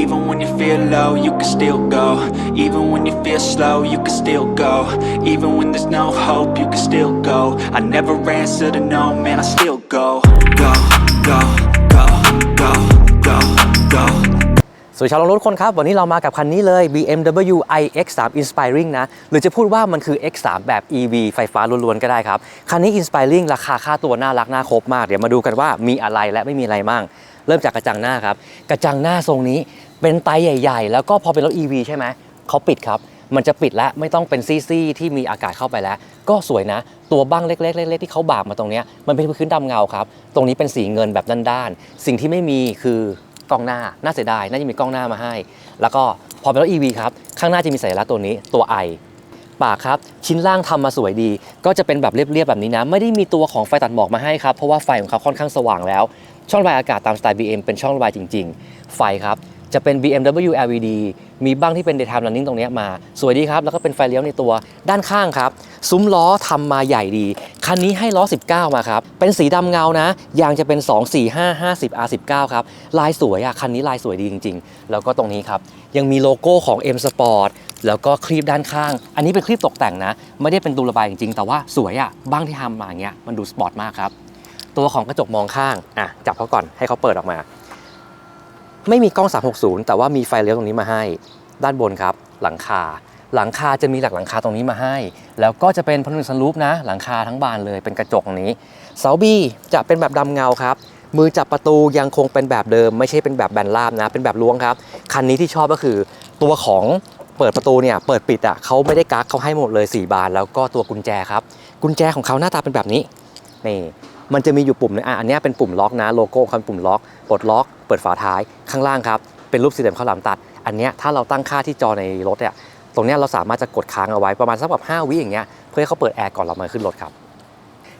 Even when you feel low, you can still go. Even when you feel slow, you can still go. Even when there's no hope, you can still go. I never answer to no, man, I still go. Go, go, go, go, go, go. สวัสดีชาวลงรถคนครับ วันนี้เรามากับคันนี้เลย BMW iX3 Inspiring นะ หรือจะพูดว่ามันคือ X3 แบบ EV ไฟฟ้าล้วนๆก็ได้ครับ คันนี้ Inspiring ราคาค่าตัวน่ารักน่าครบมาก เดี๋ยวมาดูกันว่ามีอะไรและไม่มีอะไรมั่ง เริ่มจากกระจังหน้าครับ กระจังหน้าทรงนี้เป็นไตใหญ่ ๆ แล้วก็พอเป็นรถ EV ใช่ไหมเขาปิดครับ มันจะปิดแล้วไม่ต้องเป็นซี่ๆที่มีอากาศเข้าไปแล้ว ก็สวยนะ ตัวบ้างเล็กๆเล็กๆที่เขาบากมาตรงนี้มันเป็นพื้นดำเงาครับ ตรงนี้เป็นสีเงินแบบด้านๆสิ่งที่ไม่มีคือกล้องหน้าน่าเสียดายน่าจะมีกล้องหน้ามาให้ แล้วก็พอเป็นรถ EV ครับข้างหน้าจะมีสัญลักษณ์ตัวนี้ตัว I ปากครับชิ้นล่างทำมาสวยดี ก็จะเป็นแบบเรียบๆแบบนี้นะ ไม่ได้มีตัวของไฟตัดหมอกมาให้ครับ เพราะว่าไฟของเขาค่อนข้างสว่างแล้ว ช่องระบายอากาศตามสไตล์ BM เป็นช่องระบายจริง ๆ ไฟครับ จะเป็น BMW LED มีบ้างที่เป็น daytime running ตรงเนี้ยมา สวยดีครับ แล้วก็เป็นไฟเลี้ยวในตัวด้านข้างครับ ซุ้มล้อทำมาใหญ่ดี คันนี้ให้ล้อ 19 มาครับ เป็นสีดำเงานะ ยางจะเป็น 2 4 5 50 R19 ครับ ลายสวยอะคันนี้ลายสวยดีจริง ๆ แล้วก็ตรงนี้ครับ ยังมีโลโก้ของ M Sport แล้วก็คลีปด้านข้าง อันนี้เป็นคลีปตกแต่งนะ ไม่ได้เป็นตูระบายจริงๆ แต่ว่าสวยอะบ้างที่ทำมาอย่างเงี้ยมันดูสปอร์ตมากครับ ตัวของกระจกมองข้างอะจับเขาก่อนให้เขาเปิดออกมา ไม่มีกล้อง 360 แต่ว่ามีไฟเลี้ยวตรงนี้มาให้ ด้านบนครับ หลังคา หลังคาจะมีหลักหลังคาตรงนี้มาให้ แล้วก็จะเป็นพันธุ์สลูปนะ หลังคาทั้งบานเลยเป็นกระจกตรงนี้เสาบีจะเป็นแบบดำเงาครับมือจับประตูยังคงเป็นแบบเดิม ไม่ใช่เป็นแบบแบนราบนะ เป็นแบบล้วงครับ คันนี้ที่ชอบก็คือ ตัวของเปิดประตูเนี่ยเปิดปิดอะเขาไม่ได้กักเขาให้หมดเลย 4 บาน แล้วก็ตัวกุญแจครับ กุญแจของเขาหน้าตาเป็นแบบนี้นี่ มันจะมีอยู่ปุ่มนึงอะอันนี้เป็นปุ่มล็อกนะโลโก้คันปุ่มล็อกปลดล็อก เปิดฝาท้ายข้างล่างครับเป็นรูปสี่เหลี่ยมข้าวหลามตัด อันนี้ถ้าเราตั้งค่าที่จอในรถเนี่ยตรงนี้เราสามารถจะกดค้างเอาไว้ประมาณสักแบบ5วิอย่างเงี้ยเพื่อให้เขาเปิดแอร์ก่อนเรามาขึ้นรถครับ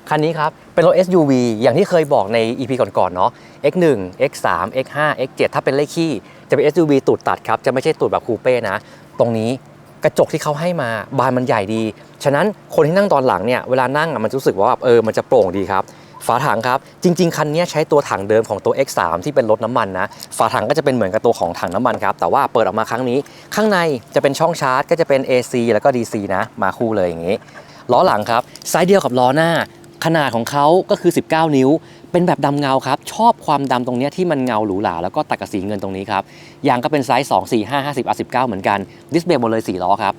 คันนี้ครับ เป็นรถ SUV อย่างที่เคยบอกใน EP ก่อนๆเนาะ X1 X3 X5 X7 ถ้าเป็นเลขขี้จะเป็น SUV ตูดตัดครับ จะไม่ใช่ตูดแบบคูเป้นะ ตรงนี้กระจกที่เขาให้มาบานมันใหญ่ดี ฉะนั้นคนที่นั่งตอนหลังเนี่ย เวลานั่งมันรู้สึกว่าแบบเออมันจะโปร่งดีครับ ฝาถังครับ จริง ๆ คันนี้ใช้ตัวถังเดิมของตัว X3 ที่เป็นรถน้ำมันนะ ฝาถังก็จะเป็นเหมือนกับตัวของถังน้ำมันครับ แต่ว่าเปิดออกมาครั้งนี้ ข้างในจะเป็นช่องชาร์จ ก็จะเป็น AC แล้วก็ DC นะ มาคู่เลยอย่างนี้ ล้อหลังครับไซส์เดียวกับล้อหน้า ขนาดของเขาก็คือ 19 นิ้ว เป็นแบบดำเงาครับ ชอบความดำตรงนี้ที่มันเงาหรูหราแล้วก็ตัดกับสีเงินตรงนี้ครับ ยางก็เป็นไซส์ 2 4 5 50 R19 เหมือนกัน ดิสเบรกหมดเลย4ล้อครับ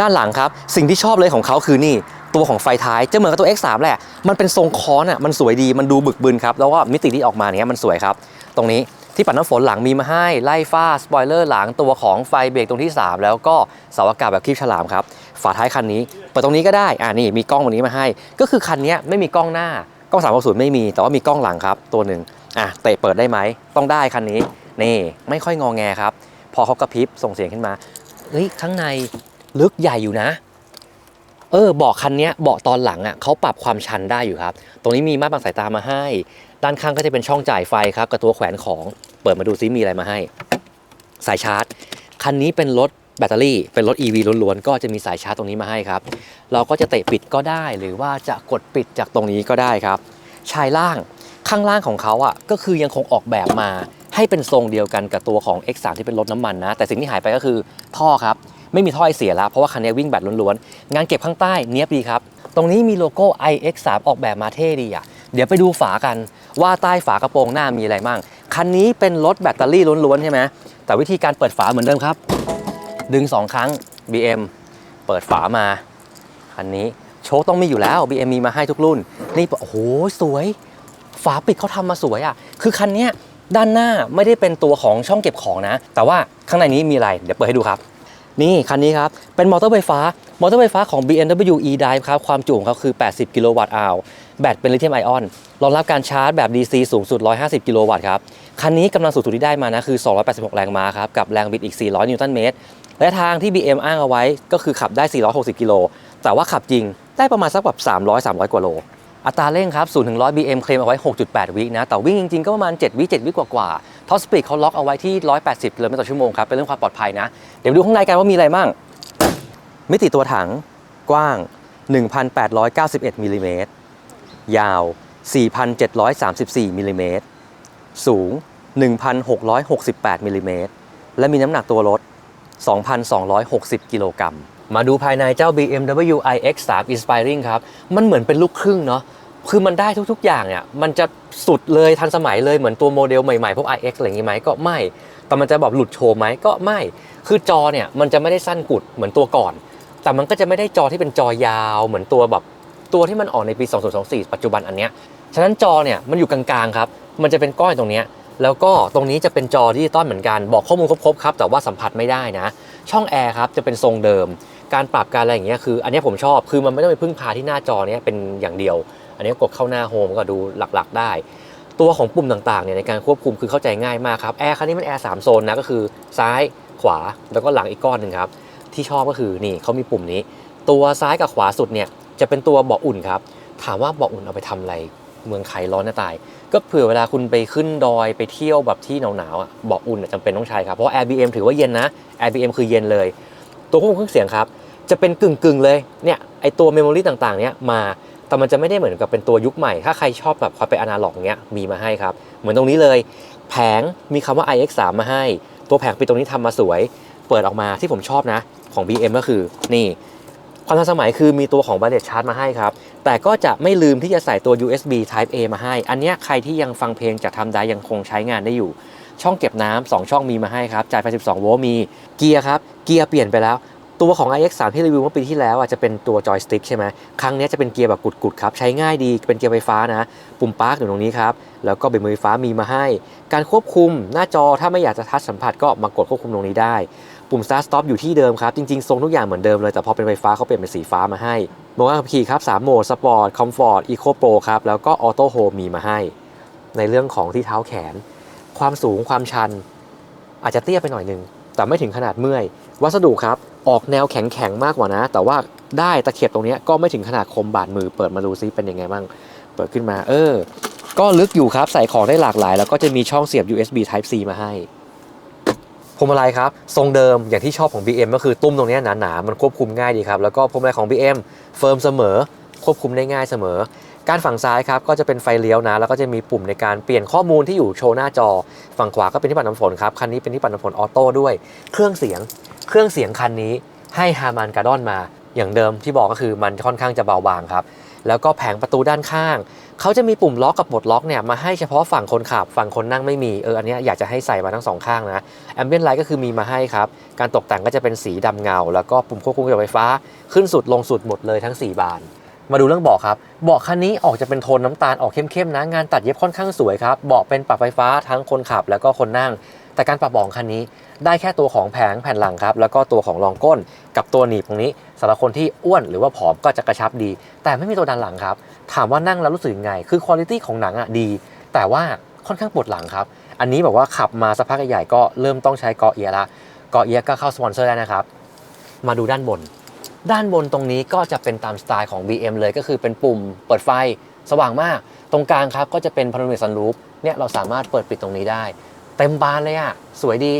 ด้านหลังครับ สิ่งที่ชอบเลยของเขาคือนี่ ตัวของไฟท้ายจะเหมือนกับตัว X3 แหละ มันเป็นทรงค้อนอะมันสวยดีมันดูบึกบึนครับ แล้วก็มิติที่ออกมาเนี้ยมันสวยครับ ตรงนี้ที่ปัดน้ำฝนหลังมีมาให้ไล่ฟ้าสปอยเลอร์หลังตัวของไฟเบรกตรงที่ 3 แล้วก็เสาอากาศแบบคลิปฉลามครับฝาท้ายคันนี้เปิดตรงนี้ก็ได้อ่านี่มีกล้องตรงนี้มาให้ ก็คือคันนี้ไม่มีกล้องหน้ากล้อง360ไม่มีแต่ว่ามีกล้องหลังครับ ตัวหนึ่งอะเตะเปิดได้ไหมต้องได้คันนี้นี่ไม่ค่อยงอแงครับ พอเขากระพริบส่งเสียงขึ้นมาเฮ้ยข้างในลึกใหญ่อยู่นะ เออเบาะคันนี้เบาะตอนหลังอะเขาปรับความชันได้อยู่ครับ ตรงนี้มีมาบังสายตามาให้ ด้านข้างก็จะเป็นช่องจ่ายไฟครับกับตัวแขวนของเปิดมาดูซิมีอะไรมาให้ สายชาร์จ คันนี้เป็นรถแบตเตอรี่เป็นรถ EV ล้วนๆ ก็จะมีสายชาร์จตรงนี้มาให้ครับ เราก็จะเตะปิดก็ได้หรือว่าจะกดปิดจากตรงนี้ก็ได้ครับ ชายล่างข้างล่างของเขาอะก็คือยังคงออกแบบมาให้เป็นทรงเดียวกันกับตัวของ X3 ที่เป็นรถน้ำมันนะ แต่สิ่งที่หายไปก็คือท่อครับ ไม่มีท่อไอเสียแล้วเพราะว่าคันนี้วิ่งแบตล้วนๆ งานเก็บข้างใต้เนี้ยบดีครับ ตรงนี้มีโลโก้ iX3 ออกแบบมาเท่ดีอะ เดี๋ยวไปดูฝากันว่าใต้ฝากระโปรงหน้ามีอะไรมั่ง คันนี้เป็นรถแบตเตอรี่ล้วนๆใช่ไหมแต่วิธีการเปิดฝาเหมือนเดิมครับ ดึง 2 ครั้ง BM เปิดฝามา คันนี้โชคต้องมีอยู่แล้ว BM มีมาให้ทุกรุ่น นี่โอ้โหสวย ฝาปิดเขาทำมาสวยอะ คือคันนี้ด้านหน้าไม่ได้เป็นตัวของช่องเก็บของนะ แต่ว่าข้างในนี้มีอะไร เดี๋ยวเปิดให้ดูครับ นี่คันนี้ครับ เป็นมอเตอร์ไฟฟ้ามอเตอร์ไฟฟ้าของ BMW e-drive ครับ ความจุของเขาคือ 80 กิโลวัตต์อาวแบตเป็นลิเธียมไอออน รองรับการชาร์จแบบ DC สูงสุด 150 กิโลวัตต์ครับ คันนี้กำลังสูงสุดที่ได้มานะคือ 286 แรงม้าครับ กับแรงบิดอีก 400 นิวตันเมตร และทางที่ BM อ้างเอาไว้ก็คือขับได้ 460 กิโล แต่ว่าขับจริงได้ประมาณสักแบบ300 300 กว่าโล อัตราเร่งครับ0ถึง100 BM เคลมเอาไว้ 6.8 วินะ แต่วิ่งจริงๆก็ประมาณ 7 วิ 7 วิกว่าๆ ท็อปสปีดเขาล็อกเอาไว้ที่ 180กิโลเมตรต่อชั่วโมงครับเป็นเรื่องความปลอดภัยนะ เดี๋ยวดูข้างในกันว่ามีอะไรบ้าง มิติตัวถังกว้าง 1,891มิลลิเมตรยาว 4,734มิลลิเมตรสูง 1,668มิลลิเมตรและมีน้ำหนักตัวรถ 2,260 กิโลกรัม มาดูภายในเจ้า BMW iX3 Inspiring ครับ มันเหมือนเป็นลูกครึ่งเนาะ คือมันได้ทุกๆอย่างเนี่ยมันจะสุดเลยทันสมัยเลยเหมือนตัวโมเดลใหม่ๆพวก iX อะไรอย่างงี้ไหมก็ไม่ แต่มันจะแบบหลุดโชว์ไหมก็ไม่ คือจอเนี่ยมันจะไม่ได้สั้นกุดเหมือนตัวก่อน แต่มันก็จะไม่ได้จอที่เป็นจอยาวเหมือนตัวแบบตัวที่มันออกในปี 2024 ปัจจุบันอันเนี้ย ฉะนั้นจอเนี่ยมันอยู่กลางๆครับ มันจะเป็นก้อยตรงเนี้ย แล้วก็ตรงนี้จะเป็นจอดิจิตอลเหมือนกัน บอกข้อมูลครบๆครับ แต่ว่าสัมผัสไม่ได้นะ ช่องแอร์ครับจะเป็นทรงเดิม การปรับการอะไรอย่างเงี้ยคือ อันนี้ผมชอบ คือมันไม่ต้องไปพึ่งพาที่หน้าจอเนี้ยเป็นอย่างเดียว อันนี้กดเข้าหน้าโฮมก็ดูหลักๆ ได้ ตัวของปุ่มต่างๆเนี่ยในการควบคุมคือเข้าใจง่ายมากครับแอร์คันนี้มันแอร์สามโซนนะก็คือซ้ายขวาแล้วก็หลังอีกก้อนหนึ่งครับที่ชอบก็คือนี่เขามีปุ่มนี้ ตัวซ้ายกับขวาสุดเนี่ยจะเป็นตัวเบาะอุ่นครับถามว่าเบาะอุ่นเอาไปทำอะไรเมืองไทยร้อนจะตาย ก็เผื่อเวลาคุณไปขึ้นดอยไปเที่ยวแบบที่หนาวๆอะเบาะอุ่นจำเป็นต้องใช้ครับเพราะ Airbnb ถือว่าเย็นนะ Airbnb คือเย็นเลย ตัวควบคุมเครื่องเสียงครับจะเป็นกึ่งๆเลยเนี่ยไอตัวเมมโมรีต่างๆเนี่ยมา แต่มันจะไม่ได้เหมือนกับเป็นตัวยุคใหม่ ถ้าใครชอบแบบความเป็นอนาล็อกเนี้ยมีมาให้ครับ เหมือนตรงนี้เลย แผงมีคำว่า iX3 มาให้ ตัวแผงปิดตรงนี้ทำมาสวย เปิดออกมาที่ผมชอบนะของ BM ก็คือนี่ความทันสมัยคือมีตัวของ b a n d e t Charge มาให้ครับ แต่ก็จะไม่ลืมที่จะใส่ตัว USB Type A มาให้ อันนี้ใครที่ยังฟังเพลงจากทำได้ยังคงใช้งานได้อยู่ ช่องเก็บน้ำ2ช่องมีมาให้ครับ จ่ายไฟ12 โวลต์มี เกียร์ครับ เกียร์เปลี่ยนไปแล้ว ตัวของ iX3 ที่รีวิวเมื่อปีที่แล้วอะจะเป็นตัวจอยสติ๊กใช่ไหมครั้งนี้จะเป็นเกียร์แบบกุดๆครับ ใช้ง่ายดีเป็นเกียร์ไฟฟ้านะ ปุ่มปาร์กอยู่ตรงนี้ครับ แล้วก็เบรกมือไฟฟ้ามีมาให้ การควบคุมหน้าจอถ้าไม่อยากจะทัชสัมผัสก็มากดควบคุมตรงนี้ได้ ปุ่ม Start Stop อยู่ที่เดิมครับ จริงๆ ทรงทุกอย่างเหมือนเดิมเลย แต่พอเป็นไฟฟ้าเขาเปลี่ยนเป็นสีฟ้ามาให้โหมดการขับขี่ครับ3โหมด Sport Comfort Eco Pro ครับแล้วก็ Auto Hold มีมาให้ ในเรื่องของที่เท้าแขน ความสูงความชัน อาจจะเตี้ยไปหน่อยนึง แต่ไม่ถึงขนาดเมื่อย วัสดุครับออกแนวแข็งๆมากกว่านะ แต่ว่าได้ตะเข็บตรงนี้ก็ไม่ถึงขนาดคมบาดมือ เปิดมาดูซิเป็นยังไงบ้าง เปิดขึ้นมา เออ ก็ลึกอยู่ครับใส่ของได้หลากหลาย แล้วก็จะมีช่องเสียบ USB Type C มาให้พวงมาลัยครับ ทรงเดิมอย่างที่ชอบของ BM ก็คือตุ้มตรงนี้หนาๆมันควบคุมง่ายดีครับ แล้วก็พวงมาลัยของ BM เฟิร์มเสมอ ควบคุมได้ง่ายเสมอ การฝั่งซ้ายครับก็จะเป็นไฟเลี้ยวนะ แล้วก็จะมีปุ่มในการเปลี่ยนข้อมูลที่อยู่โชว์หน้าจอ ฝั่งขวาก็เป็นที่ปัดน้ำฝนครับ คันนี้เป็นที่ปัดน้ำฝนออโต้ด้วย เครื่องเสียง เครื่องเสียงคันนี้ให้ฮาร์มันการ์ดอนมา อย่างเดิมที่บอกก็คือมันค่อนข้างจะเบาบางครับ แล้วก็แผงประตูด้านข้าง เขาจะมีปุ่มล็อกกับปลดล็อกเนี่ยมาให้เฉพาะฝั่งคนขับ ฝั่งคนนั่งไม่มี เออ อันนี้อยากจะให้ใส่มาทั้งสองข้างนะ แอมเบียนไลท์ก็คือมีมาให้ครับ การตกแต่งก็จะเป็นสีดำเงา แล้วก็ปุ่มควบคุมกับไฟฟ้า ขึ้นสุดลงสุดหมดเลยทั้ง 4 บาน มาดูเรื่องเบาะครับเบาะคันนี้ออกจะเป็นโทนน้ำตาลออกเข้มๆนะงานตัดเย็บค่อนข้างสวยครับเบาะเป็นปรับไฟฟ้าทั้งคนขับแล้วก็คนนั่ง แต่การปรับเบาะคันนี้ ได้แค่ตัวของแผงแผ่นหลังครับแล้วก็ตัวของรองก้น กับตัวหนีบตรงนี้สำหรับคนที่อ้วนหรือว่าผอมก็จะกระชับดี แต่ไม่มีตัวดันหลังครับถามว่านั่งแล้วรู้สึกยังไง คือคุณภาพของหนังอะดี แต่ว่าค่อนข้างปวดหลังครับอันนี้แบบว่าขับมาสักพักใหญ่ก็เริ่มต้องใช้เกาะเอียละเกาะเอียก็เข้าสปอนเซอร์ได้นะครับมาดูด้านบน ด้านบนตรงนี้ก็จะเป็นตามสไตล์ของ BM เลยก็คือเป็นปุ่มเปิดไฟสว่างมาก ตรงกลางครับก็จะเป็นพาโนรามิกซันรูฟเนี่ยเราสามารถเปิดปิดตรงนี้ได้ เต็มบานเลยอะสวยดี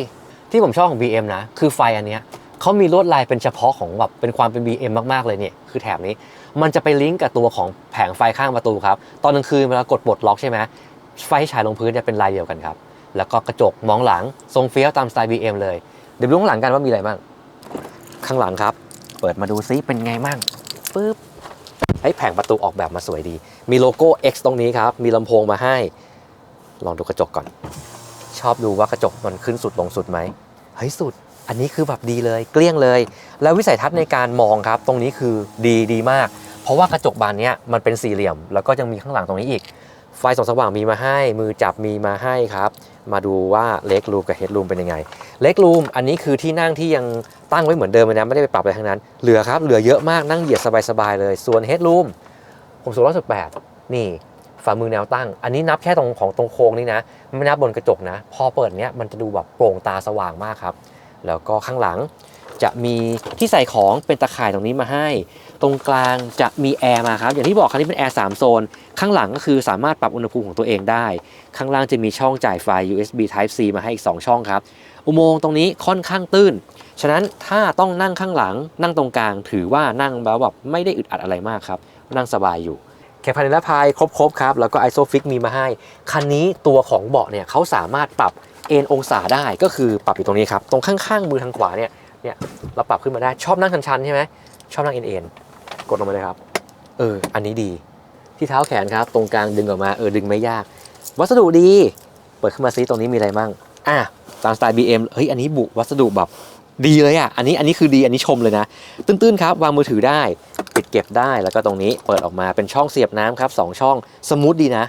ที่ผมชอบของ BM นะ คือไฟอันเนี้ยเขามีลวดลายเป็นเฉพาะของแบบเป็นความเป็น BM มากๆเลยเนี่ยคือแถบนี้ มันจะไปลิงก์กับตัวของแผงไฟข้างประตูครับ ตอนกลางคืนเวลากดปลดล็อกใช่ไหมไฟที่ฉายลงพื้นเนี่ยเป็นลายเดียวกันครับ แล้วก็กระจกมองหลังทรงเฟี้ยวตามสไตล์ BM เลย เดี๋ยวดูข้างหลังกันว่ามีอะไรบ้างข้างหลังครับ ปิดมาดูซิเป็นไงมั่งปึ๊บไอ้แผงประตูออกแบบมาสวยดี มีโลโก้ X ตรงนี้ครับ มีลำโพงมาให้ ลองดูกระจกก่อน ชอบดูว่ากระจกมันขึ้นสุดลงสุดไหมเฮ้ยสุด อันนี้คือแบบดีเลย เกลี้ยงเลย แล้ววิสัยทัศน์ในการมองครับ ตรงนี้คือดีดีมาก เพราะว่ากระจกบานเนี้ยมันเป็นสี่เหลี่ยม แล้วก็ยังมีข้างหลังตรงนี้อีก ไฟส่องสว่างมีมาให้ มือจับมีมาให้ครับ มาดูว่าเล็กรูมกับเฮดรูมเป็นยังไง เล็กรูมอันนี้คือที่นั่งที่ยังตั้งไว้เหมือนเดิมเลยนะไม่ได้ไปปรับอะไรทั้งนั้น เหลือครับเหลือเยอะมากนั่งเหยียดสบายๆเลย ส่วนเฮดรูมผมสูงร้อยสิบแปดนี่ฝ่ามือแนวตั้ง อันนี้นับแค่ตรงของตรงโค้งนี่นะ ไม่นับบนกระจกนะ พอเปิดเนี้ยมันจะดูแบบโปร่งตาสว่างมากครับ แล้วก็ข้างหลัง จะมีที่ใส่ของเป็นตะข่ายตรงนี้มาให้ ตรงกลางจะมีแอร์มาครับ อย่างที่บอกคันนี้เป็นแอร์3โซน ข้างหลังก็คือสามารถปรับอุณหภูมิของตัวเองได้ ข้างล่างจะมีช่องจ่ายไฟ USB Type C มาให้อีก 2 ช่องครับ อุโมงค์ตรงนี้ค่อนข้างตื้น ฉะนั้นถ้าต้องนั่งข้างหลัง นั่งตรงกลาง ถือว่านั่งแล้วแบบไม่ได้อึดอัดอะไรมากครับ นั่งสบายอยู่แคปพานิลพายครบๆครับแล้วก็ไอโซฟิกมีมาให้ คันนี้ตัวของเบาะเนี่ยเขาสามารถปรับเอ็นองศาได้ก็คือปรับอยู่ตรงนี้ครับ ตรงข้างๆมือทางขวาเนี่ย เนี่ยเราปรับขึ้นมาได้ชอบนั่งชันๆใช่ไหมชอบนั่งเอ็นๆกดลงมาเลยครับ เออ อันนี้ดี ที่เท้าแขนครับ ตรงกลางดึงออกมาเออดึงไม่ยาก วัสดุดี เปิดขึ้นมาซิตรงนี้มีอะไรมั่งอะตามสไตล์ BM เฮ้ยอันนี้บุวัสดุแบบดีเลยอะ อันนี้อันนี้คือดี อันนี้ชมเลยนะ ตื้นๆครับ วางมือถือได้ ปิดเก็บได้ แล้วก็ตรงนี้เปิดออกมาเป็นช่องเสียบน้ำครับสองช่อง สมูทดีนะ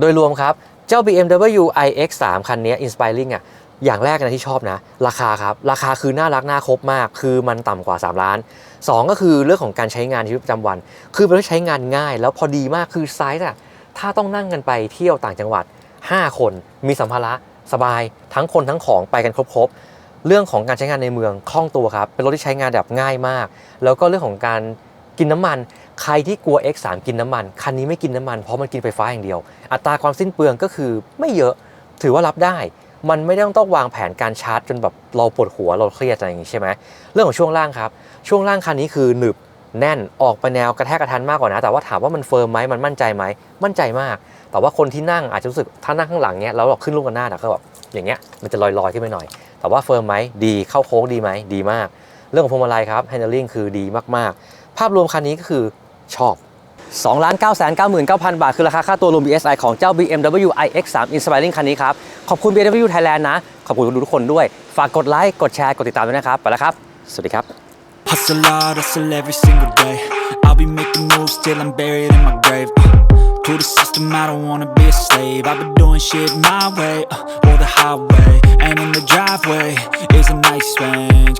โดยรวมครับ เจ้า BMW iX3 คันนี้ Inspiring อะ อย่างแรกนะที่ชอบนะ ราคาครับ ราคาคือน่ารักน่าครบมาก คือมันต่ำกว่า 3 ล้าน 2 ก็คือเรื่องของการใช้งานชีวิตประจำวัน คือมันรถใช้งานง่าย แล้วพอดีมากคือไซส์อะถ้าต้องนั่งกันไปเที่ยวต่างจังหวัด 5 คนมีสัมภาระสบาย ทั้งคนทั้งของไปกันครบๆเรื่องของการใช้งานในเมืองคล่องตัวครับเป็นรถที่ใช้งานแบบง่ายมาก แล้วก็เรื่องของการกินน้ำมัน ใครที่กลัว X3 กินน้ำมัน คันนี้ไม่กินน้ำมันเพราะมันกินไฟฟ้าอย่างเดียว อัตราความสิ้นเปลืองก็คือไม่เยอะถือว่ารับได้ มันไม่ต้องต้องวางแผนการชาร์จจนแบบเราปวดหัวเราเครียดอะไรอย่างงี้ใช่ไหมเรื่องของช่วงล่างครับ ช่วงล่างคันนี้คือหนึบแน่นออกไปแนวกระแทกกระทันมากกว่านะ แต่ว่าถามว่ามันเฟิร์มไหมมันมั่นใจไหมมั่นใจมาก แต่ว่าคนที่นั่งอาจจะรู้สึกถ้านั่งข้างหลังเนี้ยแล้วเราขึ้นลูกกันหน้าน่ะก็แบบอย่างเงี้ยมันจะลอยๆขึ้นไปหน่อย แต่ว่าเฟิร์มไหมดีเข้าโค้งดีไหมดีมาก เรื่องของพวงมาลัยครับ handling คือดีมากๆ ภาพรวมคันนี้ก็คือชอบ 2 9 9 9 9 0 0 บาท คือราคาค่าตัวรวม BSI ของเจ้า BMW iX3 Inspiring คันนี้ครับ ขอบคุณ BMW Thailand นะ ขอบคุณทุกคนด้วย ฝากกดไลค์ กดแชร์ กดติดตามด้วยนะครับ ไปแล้วครับ สวัสดีครับ Hustle hard, hustle every single day. I'll be making moves till I'm buried in my grave. Uh, to the system, I don't wanna be a slave. I've been doing shit my way, uh, or the highway. And in the driveway is a nice range.